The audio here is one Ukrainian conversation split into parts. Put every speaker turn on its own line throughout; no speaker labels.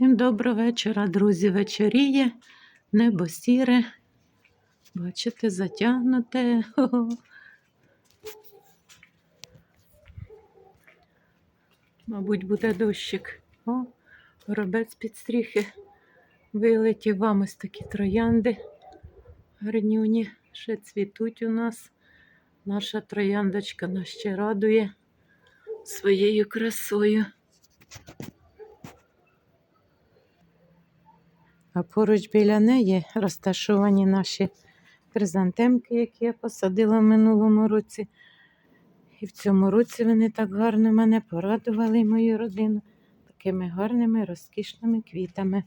Всім доброго вечора, друзі. Вечоріє, небо сіре. Бачите, затягнуте. Хо-хо. Мабуть, буде дощик. О, горобець під стріхи. Вилетів вам ось такі троянди. Гарнюні, ще цвітуть у нас. Наша трояндочка нас ще радує своєю красою. А поруч біля неї розташовані наші хризантемки, які я посадила в минулому році. І в цьому році вони так гарно мене порадували і мою родину такими гарними розкішними квітами.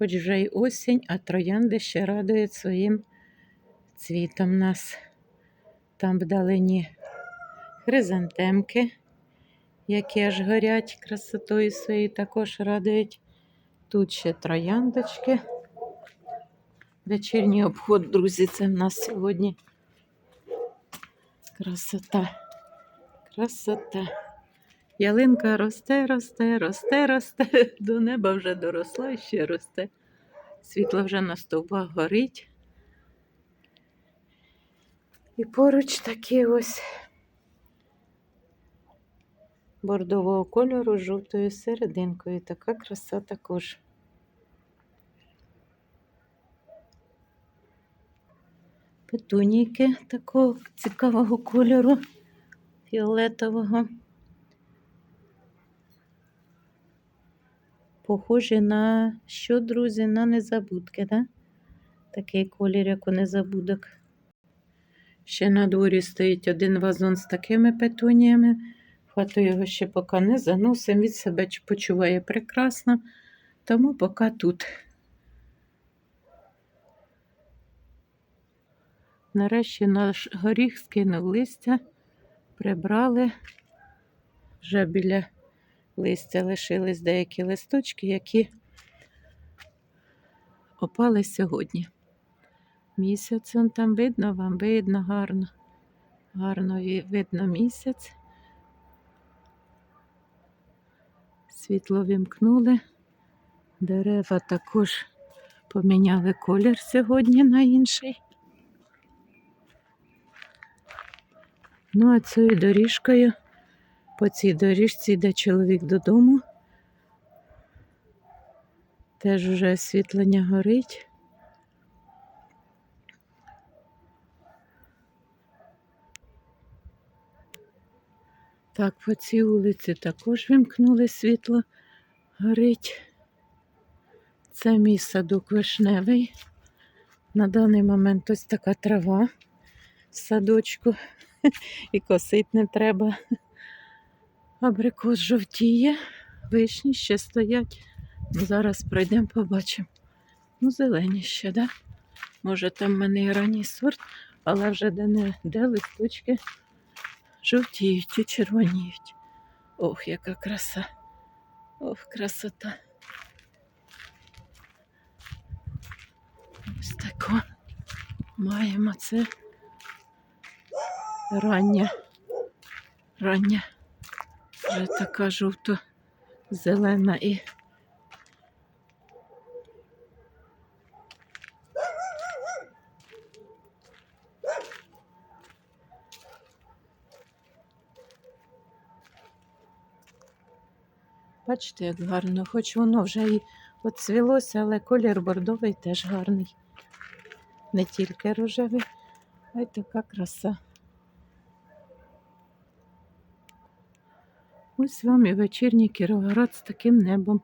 Хоч вже й осінь, а троянди ще радують своїм цвітом нас. Там вдалині хризантемки, які аж горять красотою своєю, також радують. Тут ще трояндочки. Вечірній обход, друзі, це в нас сьогодні. Красота. Красота. Ялинка росте, росте, росте, росте. До неба вже доросла і ще росте. Світло вже на стовбах горить. І поруч такі ось бордового кольору жовтою серединкою. Така краса також. Петунійки такого цікавого кольору, фіолетового. Похожі на що, друзі, на незабудки, да? Такий колір, як у незабудок. Ще на дворі стоїть один вазон з такими петуніями. Хвату його ще поки не заносим, від себе почуває прекрасно, тому поки тут. Нарешті наш горіх скинув листя, прибрали. Вже біля листя лишились деякі листочки, які опали сьогодні. Місяць он там видно, вам видно гарно. Гарно видно місяць. Світло вімкнули. Дерева також поміняли колір сьогодні на інший. Ну, а цією доріжкою, по цій доріжці йде чоловік додому. Теж уже освітлення горить. Так, по цій вулиці також вимкнули світло, горить. Це мій садок вишневий. На даний момент ось така трава в садочку. І косить не треба. Абрикос жовтіє, вишні ще стоять. Зараз пройдемо, побачимо. Ну, зелені ще, да? Може, там в мене і ранній сорт, але вже де не де листочки жовтіють і червоніють. Ох, яка краса. Ох, красота. Ось тако маємо це рання. Рання. Вже така жовто-зелена і Бачите, як гарно, хоч воно вже і оцвілося, але колір бордовий теж гарний. Не тільки рожевий, а й така краса. Ось вам і вечірній Кіровоград з таким небом.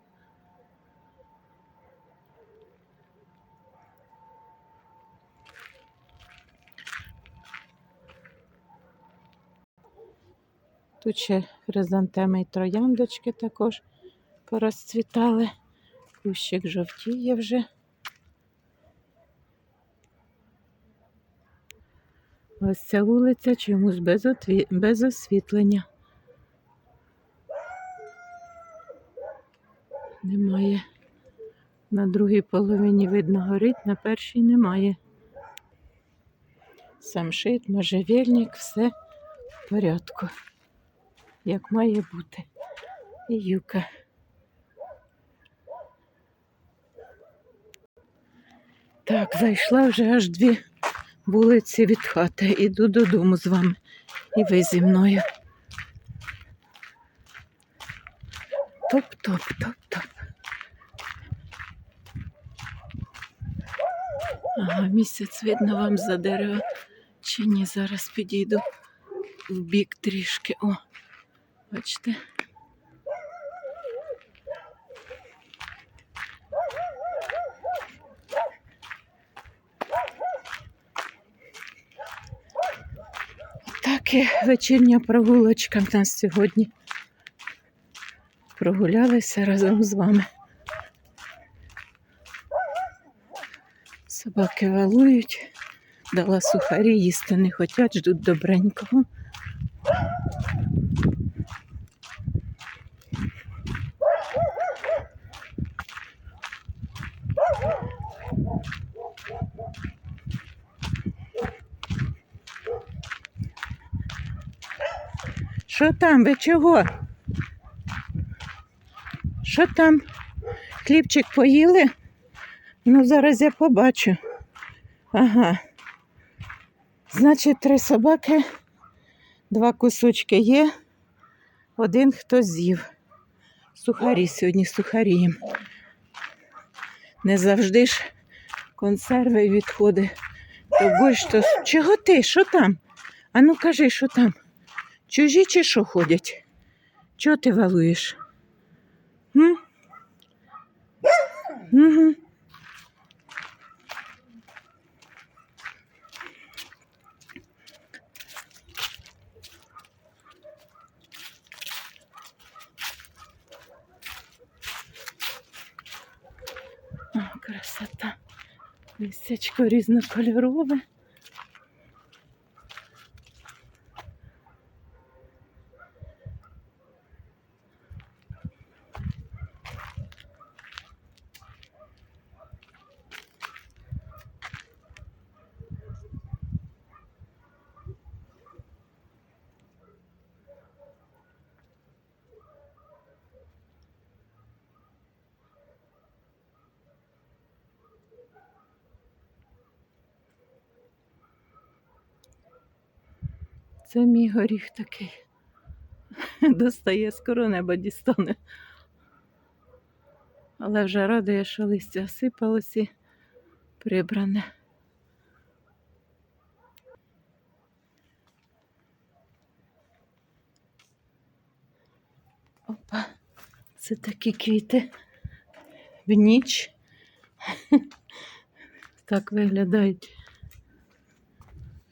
Тут ще хризантеми і трояндочки також порозцвітали. Кущик жовтіє вже. Ось ця вулиця чомусь без, освітлення. Немає. На другій половині видно горить, на першій немає. Самшит, можжевельник, все в порядку. Як має бути. І юка. Так, зайшла вже аж дві вулиці від хати. Іду додому з вами. І ви зі мною. Топ-топ-топ-топ. Ага, місяць видно вам за дерева. Чи ні, зараз підійду в бік трішки. О, бачите. Так і вечірня прогулочка в нас сьогодні. Прогулялися разом з вами. Собаки валують, дала сухарі, їсти не хочуть, ждуть добренького. Що там? Ви чого? Що там? Хлібчик поїли? Ну, зараз я побачу. Ага. Значить, три собаки, два кусочки є, один хто з'їв. Сухарі сьогодні сухарі. Не завжди ж консерви відходи. То борщ, то... Чого ти? Що там? Ану кажи, що там? Чужі чи що ходять? Чого ти валуєш? М? Угу. О, красота. Листячко різнокольорове. Це мій горіх такий. Достає скоро небо дістане. Але вже радує, що листя осипалось і прибране. Опа, це такі квіти в ніч. Так виглядають.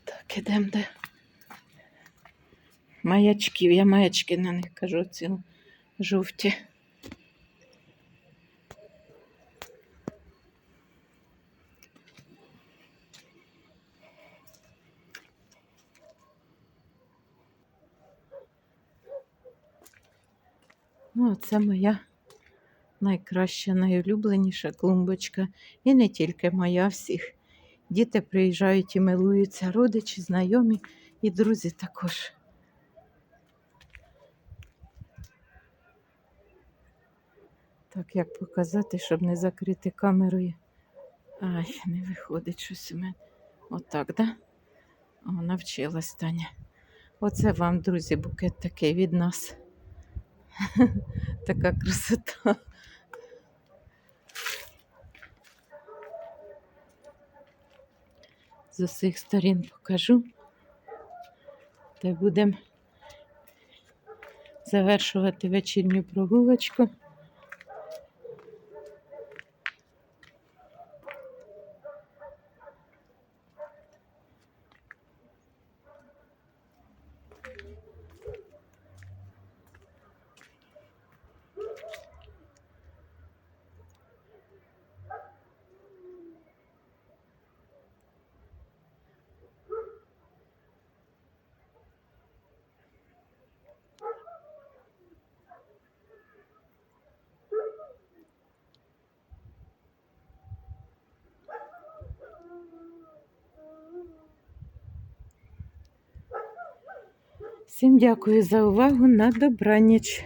Так, ідемо де маячків. Я маячки на них кажу, ці жовті. Ну, це моя найкраща, найулюбленіша клумбочка. І не тільки моя, всіх. Діти приїжджають і милуються, родичі, знайомі і друзі також. Так, як показати, щоб не закрити камерою. Ай, не виходить щось у мене. Отак, да? О, навчилась Таня. Оце вам, друзі, букет такий від нас. Така красота. З усіх сторін покажу. Та будемо завершувати вечірню прогулочку. Всім дякую за увагу. На добраніч.